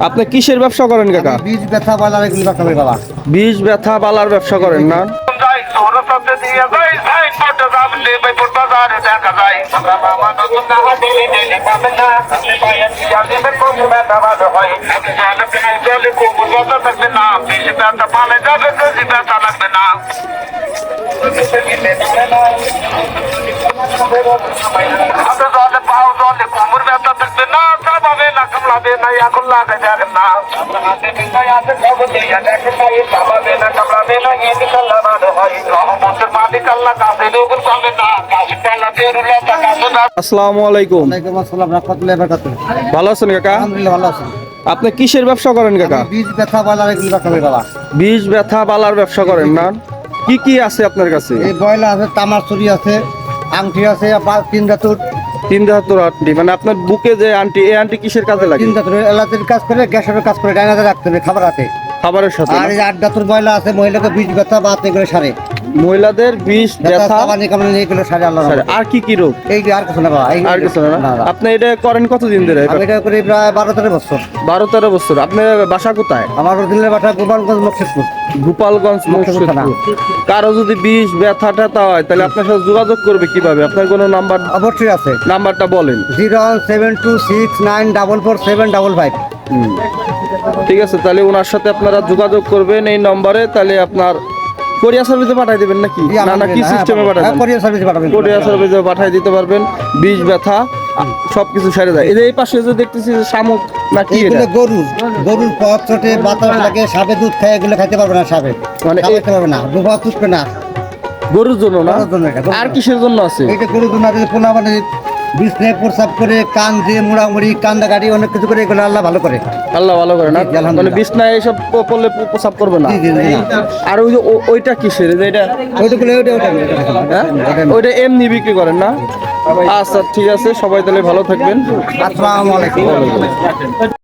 আপনি কিসের ব্যবসা করেন কাকা? বীজ ব্যথা বলার এগুলো করে বাবা। বীজ ব্যথা বালার ব্যবসা করেন না? যাই ভালো আসসালামু আলাইকুম। আছেন কাকা? আলহামদুলিল্লাহ ভালো আছেন আপনি কিসের ব্যবসা করেন কাকা? বীজ ব্যথা বলার বীজ ব্যথা বালার ব্যবসা করেন না। কি কি আছে আপনার কাছে? এই বয়লা আছে তামার চুরি আছে আংটি আছে তিন দাতুর তিন মানে আপনার বুকে যে আন্টি, এই আন্টি কিসের কাজে লাগে? তিন কাজ করে, গ্যাসের কাজ করে, ডাইনাতে রাখতে হবে, খাবার হাতে। খাবারের সাথে আর? এই আট দাতুর বয়লা আছে মহিলাকে বীজ ব্যথা বা এগুলো সারে। মহিলাদের বিষ ব্যথা ব্যথা। কামানি এগুলো সারে আল্লাহ সরি, আর কি কি রোগ? এই আর কিছু না বাবা এই- আর কিছু না। আপনি এটা করেন কতদিন ধরে? আমি এটা করি প্রায় বারো তেরো বছর। বারো তেরো বছর। আপনার বাসা কোথায়? আমার দিনের বাসা গোপালগঞ্জ মুক্তিপুর গোপালগঞ্জ মুর্শিদপুর কারও যদি বিষ ব্যথা ট্যাথা হয় তাহলে আপনার সাথে যোগাযোগ করবে কীভাবে? আপনার কোনো নাম্বার? অবশ্যই আছে। নাম্বারটা বলেন। Zero seven two six nine double four seven double five. ঠিক আছে তাহলে ওনার সাথে আপনারা যোগাযোগ করবেন এই নম্বরে তাহলে আপনার কোরিয়া সার্ভিসে পাঠিয়ে দেবেন নাকি? না না কি সিস্টেমে পাঠাবেন? কোরিয়ার সার্ভিস পাঠাবেন। কোরিয়া সার্ভিসে পাঠিয়ে দিতে পারবেন বিষ ব্যথা সব কিছু সেরে যায়। এই যে এই পাশে যে দেখতেছি যে শামুক নাকি এটা? এইগুলো গরু গরুর পথ চটে বাতাস লাগে সাপে দুধ খায় এগুলো খাইতে পারবে না সাপে। মানে খেতে পারবে না দুধ পুষবে না। গরুর জন্য না? আর কিসের জন্য আছে? এটা গরুর জন্য আছে পোনা মানে বিছনে প্রসাব করে কান দিয়ে মুড়ামুড়ি কান্দা গাড়ি অনেক কিছু করে এগুলো আল্লাহ ভালো করে। আল্লাহ ভালো করে না। মানে বিছনায় এইসব করলে প্রসাব করবে না। আর ওই যে ওইটা কিসের? যে এটা ওইটুকুলো ওইটা ওইটা। হ্যাঁ? ওইটা এমনি বিক্রি করেন না? আচ্ছা ঠিক আছে সবাই তাহলে ভালো থাকবেন। আসসালামু আলাইকুম।